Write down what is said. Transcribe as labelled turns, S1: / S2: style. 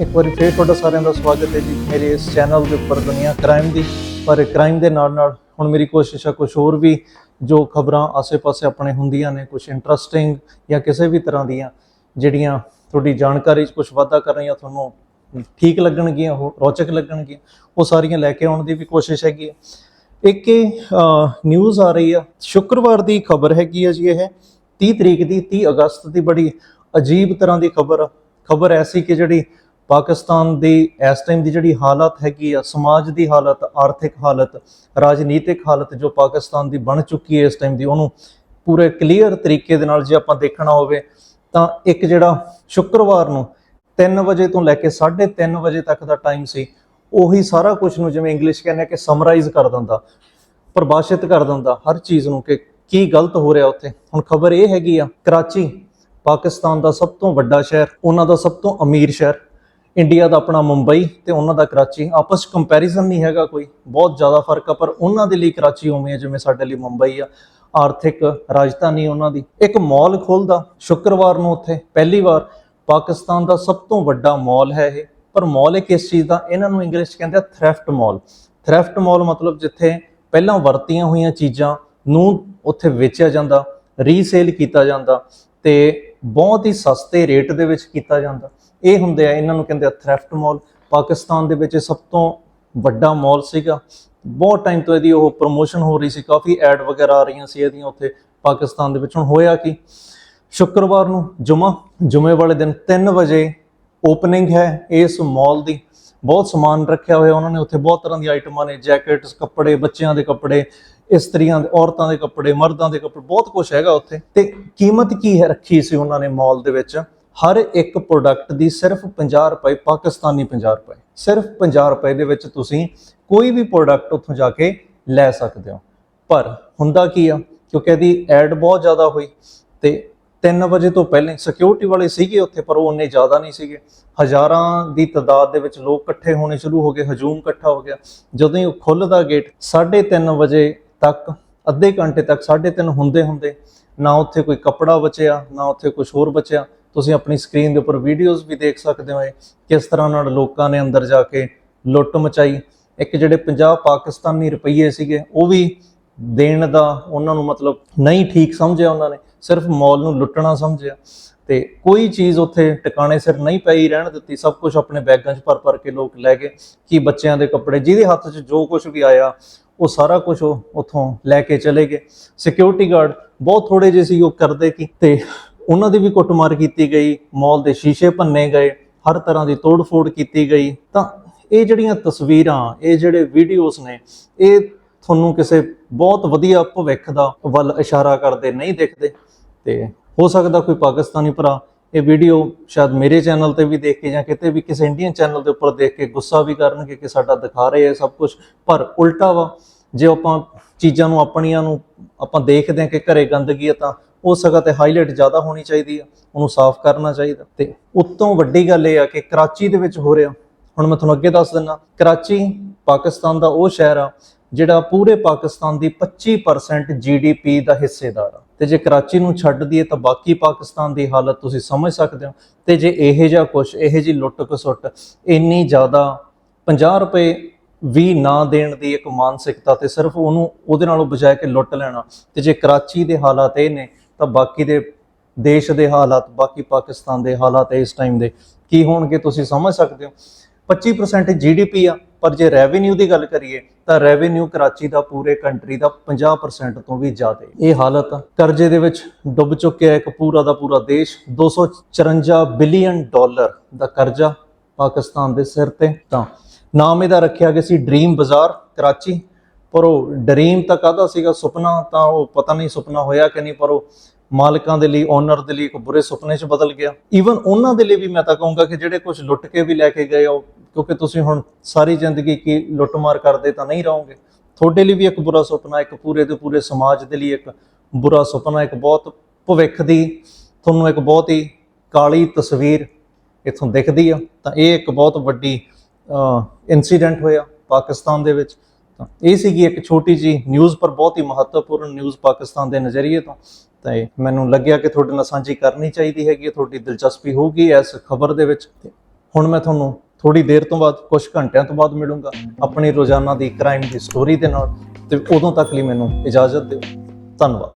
S1: ਇੱਕ ਵਾਰੀ ਫੇਰ ਤੁਹਾਡਾ ਸਾਰਿਆਂ ਦਾ ਸਵਾਗਤ ਹੈ ਜੀ ਮੇਰੇ ਇਸ ਚੈਨਲ ਦੇ ਉੱਪਰ ਦੁਨੀਆ ਕ੍ਰਾਈਮ ਦੀ। ਪਰ ਕ੍ਰਾਈਮ ਦੇ ਨਾਲ ਨਾਲ ਹੁਣ ਮੇਰੀ ਕੋਸ਼ਿਸ਼ ਹੈ ਕੁਝ ਹੋਰ ਵੀ ਜੋ ਖਬਰਾਂ ਆਸੇ-ਪਾਸੇ ਆਪਣੇ ਹੁੰਦੀਆਂ ਨੇ ਕੁਝ ਇੰਟਰਸਟਿੰਗ ਜਾਂ ਕਿਸੇ ਵੀ ਤਰ੍ਹਾਂ ਦੀਆਂ, ਜਿਹੜੀਆਂ ਤੁਹਾਡੀ ਜਾਣਕਾਰੀ 'ਚ ਕੁਝ ਵਾਧਾ ਕਰਨ ਜਾਂ ਤੁਹਾਨੂੰ ਠੀਕ ਲੱਗਣਗੀਆਂ, ਉਹ ਰੌਚਕ ਲੱਗਣਗੀਆਂ, ਉਹ ਸਾਰੀਆਂ ਲੈ ਕੇ ਆਉਣ ਦੀ ਵੀ ਕੋਸ਼ਿਸ਼ ਹੈਗੀ ਹੈ ਇੱਕ ਨਿਊਜ਼ ਆ ਰਹੀ ਆ, ਸ਼ੁੱਕਰਵਾਰ ਦੀ ਖਬਰ ਹੈਗੀ ਆ ਜੀ ਇਹ। 30 ਤਰੀਕ ਦੀ 30 ਅਗਸਤ ਦੀ ਬੜੀ ਅਜੀਬ ਤਰ੍ਹਾਂ ਦੀ ਖਬਰ ਖਬਰ ਐਸੀ ਕਿ ਜਿਹੜੀ ਪਾਕਿਸਤਾਨ ਦੀ ਇਸ ਟਾਈਮ ਦੀ ਜਿਹੜੀ ਹਾਲਤ ਹੈਗੀ ਆ, ਸਮਾਜ ਦੀ ਹਾਲਤ, ਆਰਥਿਕ ਹਾਲਤ, ਰਾਜਨੀਤਿਕ ਹਾਲਤ ਜੋ ਪਾਕਿਸਤਾਨ ਦੀ ਬਣ ਚੁੱਕੀ ਹੈ ਇਸ ਟਾਈਮ ਦੀ, ਉਹਨੂੰ ਪੂਰੇ ਕਲੀਅਰ ਤਰੀਕੇ ਦੇ ਨਾਲ ਜੇ ਆਪਾਂ ਦੇਖਣਾ ਹੋਵੇ, ਤਾਂ ਇੱਕ ਜਿਹੜਾ ਸ਼ੁੱਕਰਵਾਰ ਨੂੰ 3 ਵਜੇ ਤੋਂ ਲੈ ਕੇ 3:30 ਵਜੇ ਤੱਕ ਦਾ ਟਾਈਮ ਸੀ, ਉਹੀ ਸਾਰਾ ਕੁਝ ਨੂੰ ਜਿਵੇਂ ਇੰਗਲਿਸ਼ ਕਹਿੰਦੇ ਕਿ ਸਮਰਾਈਜ਼ ਕਰ ਦਿੰਦਾ, ਪਰਿਭਾਸ਼ਿਤ ਕਰ ਦਿੰਦਾ, ਹਰ ਚੀਜ਼ ਨੂੰ ਕਿ ਕੀ ਗਲਤ ਹੋ ਰਿਹਾ ਉੱਥੇ। ਹੁਣ ਖਬਰ ਇਹ ਹੈਗੀ ਆ, ਕਰਾਚੀ, ਪਾਕਿਸਤਾਨ ਦਾ ਸਭ ਤੋਂ ਵੱਡਾ ਸ਼ਹਿਰ, ਉਹਨਾਂ ਦਾ ਸਭ ਤੋਂ ਅਮੀਰ ਸ਼ਹਿਰ। ਇੰਡੀਆ ਦਾ ਆਪਣਾ ਮੁੰਬਈ ਤੇ ਉਹਨਾਂ ਦਾ ਕਰਾਚੀ, ਆਪਸ ਚ ਕੰਪੈਰੀਜ਼ਨ ਨਹੀਂ ਹੈਗਾ ਕੋਈ, ਬਹੁਤ ਜ਼ਿਆਦਾ ਫ਼ਰਕ ਆ, ਪਰ ਉਹਨਾਂ ਦੇ ਲਈ ਕਰਾਚੀ ਉਵੇਂ ਹੈ ਜਿਵੇਂ ਸਾਡੇ ਲਈ ਮੁੰਬਈ ਆ, ਆਰਥਿਕ ਰਾਜਧਾਨੀ ਉਹਨਾਂ ਦੀ। ਇੱਕ ਮਾਲ ਖੁੱਲਦਾ, ਸ਼ੁੱਕਰਵਾਰ ਨੂੰ ਉੱਥੇ, ਪਹਿਲੀ ਵਾਰ, ਪਾਕਿਸਤਾਨ ਦਾ ਸਭ ਤੋਂ ਵੱਡਾ ਮਾਲ ਹੈ ਇਹ, ਪਰ ਮਾਲ ਇਹ ਕਿਸ ਚੀਜ਼ ਦਾ, ਇਹਨਾਂ ਨੂੰ ਇੰਗਲਿਸ਼ 'ਚ ਕਹਿੰਦੇ ਆ ਥ੍ਰੈਫਟ ਮਾਲ ਥ੍ਰੈਫਟ ਮਾਲ ਮਤਲਬ ਜਿੱਥੇ ਪਹਿਲਾਂ ਵਰਤੀਆਂ ਹੋਈਆਂ ਚੀਜ਼ਾਂ ਨੂੰ ਉੱਥੇ ਵੇਚਿਆ ਜਾਂਦਾ ਰੀਸੇਲ ਕੀਤਾ ਜਾਂਦਾ ਤੇ ਬਹੁਤ ਹੀ ਸਸਤੇ ਰੇਟ ਦੇ ਵਿੱਚ ਕੀਤਾ ਜਾਂਦਾ। ਇਹ ਹੁੰਦੇ ਆ, ਇਹਨਾਂ ਨੂੰ ਕਹਿੰਦੇ ਆ ਥ੍ਰੈਫਟ ਮਾਲ ਪਾਕਿਸਤਾਨ ਦੇ ਵਿੱਚ ਇਹ ਸਭ ਤੋਂ ਵੱਡਾ ਮਾਲ ਸੀਗਾ। ਬਹੁਤ ਟਾਈਮ ਤੋਂ ਇਹਦੀ ਉਹ ਪ੍ਰੋਮੋਸ਼ਨ ਹੋ ਰਹੀ ਸੀ, ਕਾਫੀ ਐਡ ਵਗੈਰਾ ਆ ਰਹੀਆਂ ਸੀ ਇਹਦੀਆਂ ਉੱਥੇ ਪਾਕਿਸਤਾਨ ਦੇ ਵਿੱਚ। ਹੁਣ ਹੋਇਆ ਕੀ? ਸ਼ੁੱਕਰਵਾਰ ਨੂੰ ਜੁਮਾ, ਜੁਮੇ ਵਾਲੇ ਦਿਨ 3 ਵਜੇ ਓਪਨਿੰਗ ਹੈ ਇਸ ਮਾਲ ਦੀ। ਬਹੁਤ ਸਮਾਨ ਰੱਖਿਆ ਹੋਇਆ ਉਹਨਾਂ ਨੇ, ਉੱਥੇ ਬਹੁਤ ਤਰ੍ਹਾਂ ਦੀਆਂ ਆਈਟਮਾਂ ਨੇ ਜੈਕਟਸ ਕੱਪੜੇ, ਬੱਚਿਆਂ ਦੇ ਕੱਪੜੇ ਇਸਤਰੀਆਂ ਦੇ, ਔਰਤਾਂ ਦੇ ਕੱਪੜੇ, ਮਰਦਾਂ ਦੇ ਕੱਪੜੇ, ਬਹੁਤ ਕੁਝ ਹੈਗਾ ਉੱਥੇ। ਤੇ ਕੀਮਤ ਕੀ ਹੈ ਰੱਖੀ ਸੀ ਉਹਨਾਂ ਨੇ ਮਾਲ ਦੇ ਵਿੱਚ? ਹਰ ਇੱਕ ਪ੍ਰੋਡਕਟ ਦੀ ਸਿਰਫ 50 ਰੁਪਏ, ਪਾਕਿਸਤਾਨੀ 50 ਰੁਪਏ। ਸਿਰਫ 50 ਰੁਪਏ ਦੇ ਵਿੱਚ ਤੁਸੀਂ ਕੋਈ ਵੀ ਪ੍ਰੋਡਕਟ ਉੱਥੋਂ ਜਾ ਕੇ ਲੈ ਸਕਦੇ ਹੋ। ਪਰ ਹੁੰਦਾ ਕੀ ਆ? ਕਿਉਂਕਿ ਇਹਦੀ ਐਡ ਬਹੁਤ ਜ਼ਿਆਦਾ ਹੋਈ ਤੇ 3 ਵਜੇ ਤੋਂ ਪਹਿਲੇ ਸਿਕਿਉਰਿਟੀ ਵਾਲੇ ਸੀਗੇ ਉੱਥੇ, ਪਰ ਉਹ ਉਨੇ ਜ਼ਿਆਦਾ ਨਹੀਂ ਸੀਗੇ। ਹਜ਼ਾਰਾਂ ਦੀ ਤਾਦਾਦ ਦੇ ਵਿੱਚ ਲੋਕ ਇਕੱਠੇ ਹੋਣੇ ਸ਼ੁਰੂ ਹੋ ਗਏ, ਹਜੂਮ ਇਕੱਠਾ ਹੋ ਗਿਆ। ਜਦੋਂ ਹੀ ਉਹ ਖੁੱਲਦਾ ਗੇਟ 3:30 ਵਜੇ ਤੱਕ, ਅੱਧੇ ਘੰਟੇ ਤੱਕ 3:30 ਹੁੰਦੇ ਹੁੰਦੇ ਨਾ ਉੱਥੇ ਕੋਈ ਕੱਪੜਾ ਬਚਿਆ, ਨਾ ਉੱਥੇ ਕੁਝ ਹੋਰ ਬਚਿਆ। ਤੁਸੀਂ ਆਪਣੀ ਸਕਰੀਨ ਦੇ ਉੱਪਰ ਵੀਡੀਓਜ਼ ਵੀ ਦੇਖ ਸਕਦੇ ਹੋ ਕਿਸ ਤਰ੍ਹਾਂ ਨਾਲ ਲੋਕਾਂ ਨੇ ਅੰਦਰ ਜਾ ਕੇ ਲੁੱਟ ਮਚਾਈ। ਇੱਕ ਜਿਹੜੇ 50 ਪਾਕਿਸਤਾਨੀ ਰੁਪਈਏ ਸੀਗੇ, ਉਹ ਵੀ ਦੇਣ ਦਾ ਉਹਨਾਂ ਨੂੰ ਮਤਲਬ ਨਹੀਂ ਠੀਕ ਸਮਝਿਆ ਉਹਨਾਂ ਨੇ, ਸਿਰਫ ਮੌਲ ਨੂੰ ਲੁੱਟਣਾ ਸਮਝਿਆ। ਤੇ ਕੋਈ ਚੀਜ਼ ਉੱਥੇ ਟਿਕਾਣੇ ਸਿਰ ਨਹੀਂ ਪਈ, ਰਹਿਣ ਦਿੱਤੀ, ਸਭ ਕੁਝ ਆਪਣੇ ਬੈਗਾਂ 'ਚ ਭਰ ਭਰ ਕੇ ਲੋਕ ਲੈ ਗਏ, ਕਿ ਬੱਚਿਆਂ ਦੇ ਕੱਪੜੇ, ਜਿਹਦੇ ਹੱਥ 'ਚ ਜੋ ਕੁਝ ਵੀ ਆਇਆ ਉਹ ਸਾਰਾ ਕੁਝ ਉਹ ਉੱਥੋਂ ਲੈ ਕੇ ਚਲੇ ਗਏ। ਸਿਕਿਉਰਿਟੀ ਗਾਰਡ ਬਹੁਤ ਥੋੜੇ ਜਿਹੇ ਸੀ, ਉਹ ਕਰਦੇ ਕਿ ਤੇ ਉਹਨਾਂ ਦੀ ਵੀ ਕੁੱਟਮਾਰ ਕੀਤੀ ਗਈ, ਮਾਲ ਦੇ ਸ਼ੀਸ਼ੇ ਭੰਨੇ ਗਏ, ਹਰ ਤਰ੍ਹਾਂ ਦੀ ਤੋੜ-ਫੋੜ ਕੀਤੀ ਗਈ। ਤਾਂ ਇਹ ਜਿਹੜੀਆਂ ਤਸਵੀਰਾਂ, ਇਹ ਜਿਹੜੇ ਵੀਡੀਓਜ਼ ਨੇ, ਇਹ ਤੁਹਾਨੂੰ ਕਿਸੇ ਬਹੁਤ ਵਧੀਆ ਭਵਿੱਖ ਦਾ ਵੱਲ ਇਸ਼ਾਰਾ ਕਰਦੇ, ਨਹੀਂ ਦਿਖਦੇ। ਤੇ ਹੋ ਸਕਦਾ ਕੋਈ ਪਾਕਿਸਤਾਨੀ ਭਰਾ ਇਹ ਵੀਡੀਓ ਸ਼ਾਇਦ ਮੇਰੇ ਚੈਨਲ ਤੇ ਵੀ ਦੇਖ ਕੇ ਜਾਂ ਕਿਤੇ ਵੀ ਕਿਸੇ ਇੰਡੀਅਨ ਚੈਨਲ ਦੇ ਉੱਪਰ ਦੇਖ ਕੇ ਗੁੱਸਾ ਵੀ ਕਰਨਗੇ ਕਿ ਸਾਡਾ ਦਿਖਾ ਰਹੇ ਆ ਸਭ ਕੁਝ ਪਰ ਉਲਟਾ ਵਾ, ਜੇ ਆਪਾਂ ਚੀਜ਼ਾਂ ਨੂੰ ਆਪਣੀਆਂ ਨੂੰ ਆਪਾਂ ਦੇਖਦੇ ਹਾਂ ਕਿ ਘਰੇ ਗੰਦਗੀ ਆ ਤਾਂ ਉਸ ਜਗ੍ਹਾ ਤੇ ਹਾਈਲਾਈਟ ਜ਼ਿਆਦਾ ਹੋਣੀ ਚਾਹੀਦੀ ਆ, ਉਹਨੂੰ ਸਾਫ਼ ਕਰਨਾ ਚਾਹੀਦਾ। ਤੇ ਉਤੋਂ ਵੱਡੀ ਗੱਲ ਇਹ ਆ ਕਿ ਕਰਾਚੀ ਦੇ ਵਿੱਚ ਹੋ ਰਿਹਾ, ਹੁਣ ਮੈਂ ਤੁਹਾਨੂੰ ਅੱਗੇ ਦੱਸ ਦਿੰਦਾ ਕਰਾਚੀ ਪਾਕਿਸਤਾਨ ਦਾ ਉਹ ਸ਼ਹਿਰ ਆ ਜਿਹੜਾ ਪੂਰੇ ਪਾਕਿਸਤਾਨ ਦੀ 25% ਜੀਡੀਪੀ ਦਾ ਹਿੱਸੇਦਾਰ ਆ। ਤੇ ਜੇ ਕਰਾਚੀ ਨੂੰ ਛੱਡ ਦਈਏ ਤਾਂ ਬਾਕੀ ਪਾਕਿਸਤਾਨ ਦੀ ਹਾਲਤ ਤੁਸੀਂ ਸਮਝ ਸਕਦੇ ਹੋ। ਤੇ ਜੇ ਇਹੋ ਜਿਹਾ ਕੁਝ ਇਹੋ ਜੀ ਲੁੱਟ ਕਸੁੱਟ ਇੰਨੀ ਜ਼ਿਆਦਾ 50 ਰੁਪਏ ਵੀ ਨਾ ਦੇਣ ਦੀ ਇੱਕ ਮਾਨਸਿਕਤਾ ਤੇ ਸਿਰਫ ਉਹਨੂੰ ਉਹਦੇ ਨਾਲੋਂ ਬਜਾਏ ਕੇ ਲੁੱਟ ਲੈਣਾ, ਤੇ ਜੇ ਕਰਾਚੀ ਦੇ ਹਾਲਾਤ ਇਹ ਨੇ, ਤਾਂ ਬਾਕੀ ਦੇ ਦੇਸ਼ ਦੇ ਹਾਲਾਤ, ਬਾਕੀ ਪਾਕਿਸਤਾਨ ਦੇ ਹਾਲਾਤ ਇਸ ਟਾਈਮ ਦੇ ਕੀ ਹੋਣਗੇ ਤੁਸੀਂ ਸਮਝ ਸਕਦੇ ਹੋ। 25% ਜੀਡੀਪੀ ਆ। ਪਰ ਜੇ ਰੈਵਨਿਊ ਦੀ ਗੱਲ ਕਰੀਏ, ਤਾਂ ਰੈਵਨਿਊ ਕਰਾਚੀ ਦਾ ਪੂਰੇ ਕੰਟਰੀ ਦਾ 50% ਤੋਂ ਵੀ ਜ਼ਿਆਦਾ ਇਹ ਹਾਲਤ ਕਰਜ਼ੇ ਦੇ ਵਿੱਚ ਡੁੱਬ ਚੁੱਕਿਆ ਇੱਕ ਪੂਰਾ ਦਾ ਪੂਰਾ ਦੇਸ਼। 254 ਬਿਲੀਅਨ ਡਾਲਰ ਦਾ ਕਰਜ਼ਾ ਪਾਕਿਸਤਾਨ ਦੇ ਸਿਰ ਤੇ ਤਾਂ। ਨਾਮ ਇਹਦਾ ਰੱਖਿਆ ਗਿਆ ਸੀ ਡ੍ਰੀਮ ਬਾਜ਼ਾਰ ਕਰਾਚੀ। ਪਰ ਉਹ ਡ੍ਰੀਮ ਤਾਂ ਕਾਹਦਾ ਸੀਗਾ? ਸੁਪਨਾ ਤਾਂ ਉਹ ਪਤਾ ਨਹੀਂ ਸੁਪਨਾ ਹੋਇਆ ਕਿ ਨਹੀਂ, ਪਰ ਉਹ ਮਾਲਕਾਂ ਦੇ ਲਈ ਓਨਰ ਦੇ ਲਈ ਇੱਕ ਬੁਰੇ ਸੁਪਨੇ 'ਚ ਬਦਲ ਗਿਆ। ਈਵਨ ਉਹਨਾਂ ਦੇ ਲਈ ਵੀ ਮੈਂ ਤਾਂ ਕਹੂੰਗਾ ਕਿ ਜਿਹੜੇ ਕੁਝ ਲੁੱਟ ਕੇ ਵੀ ਲੈ ਕੇ ਗਏ ਉਹ ਕਿਉਂਕਿ ਤੁਸੀਂ ਹੁਣ ਸਾਰੀ ਜ਼ਿੰਦਗੀ ਕੀ ਲੁੱਟਮਾਰ ਕਰਦੇ ਤਾਂ ਨਹੀਂ ਰਹੋਗੇ। ਤੁਹਾਡੇ ਲਈ ਵੀ ਇੱਕ ਬੁਰਾ ਸੁਪਨਾ, ਇੱਕ ਪੂਰੇ ਦੇ ਪੂਰੇ ਸਮਾਜ ਦੇ ਲਈ ਇੱਕ ਬੁਰਾ ਸੁਪਨਾ, ਇੱਕ ਬਹੁਤ ਭਵਿੱਖ ਦੀ, ਤੁਹਾਨੂੰ ਇੱਕ ਬਹੁਤ ਹੀ ਕਾਲੀ ਤਸਵੀਰ ਇਥੋਂ ਦਿਖਦੀ ਆ। ਤਾਂ ਇਹ ਇੱਕ ਬਹੁਤ ਵੱਡੀ ਇਨਸੀਡੈਂਟ ਹੋਇਆ ਪਾਕਿਸਤਾਨ ਦੇ ਵਿੱਚ। ਤਾਂ ਇਹ ਸੀਗੀ ਇੱਕ ਛੋਟੀ ਜੀ ਨਿਊਜ਼ ਪਰ ਬਹੁਤ ਹੀ ਮਹੱਤਵਪੂਰਨ ਨਿਊਜ਼ ਪਾਕਿਸਤਾਨ ਦੇ ਨਜ਼ਰੀਏ ਤੋਂ। ਤਾਂ ਮੈਨੂੰ ਲੱਗਿਆ ਕਿ ਤੁਹਾਡੇ ਨਾਲ ਸਾਂਝੀ ਕਰਨੀ ਚਾਹੀਦੀ ਹੈਗੀ ਹੈ, ਤੁਹਾਡੀ ਦਿਲਚਸਪੀ ਹੋਊਗੀ ਇਸ ਖਬਰ ਦੇ ਵਿੱਚ। ਤੇ ਹੁਣ ਮੈਂ ਤੁਹਾਨੂੰ ਥੋੜੀ ਦੇਰ ਤੋਂ ਬਾਅਦ ਕੁਝ ਘੰਟਿਆਂ ਤੋਂ ਬਾਅਦ ਮਿਲੂੰਗਾ ਆਪਣੀ ਰੋਜ਼ਾਨਾ ਦੀ ਕ੍ਰਾਈਮ ਦੀ ਸਟੋਰੀ ਦੇ ਨਾਲ। ਤੇ ਉਦੋਂ ਤੱਕ ਲਈ ਮੈਨੂੰ ਇਜਾਜ਼ਤ ਦਿਓ। ਧੰਨਵਾਦ।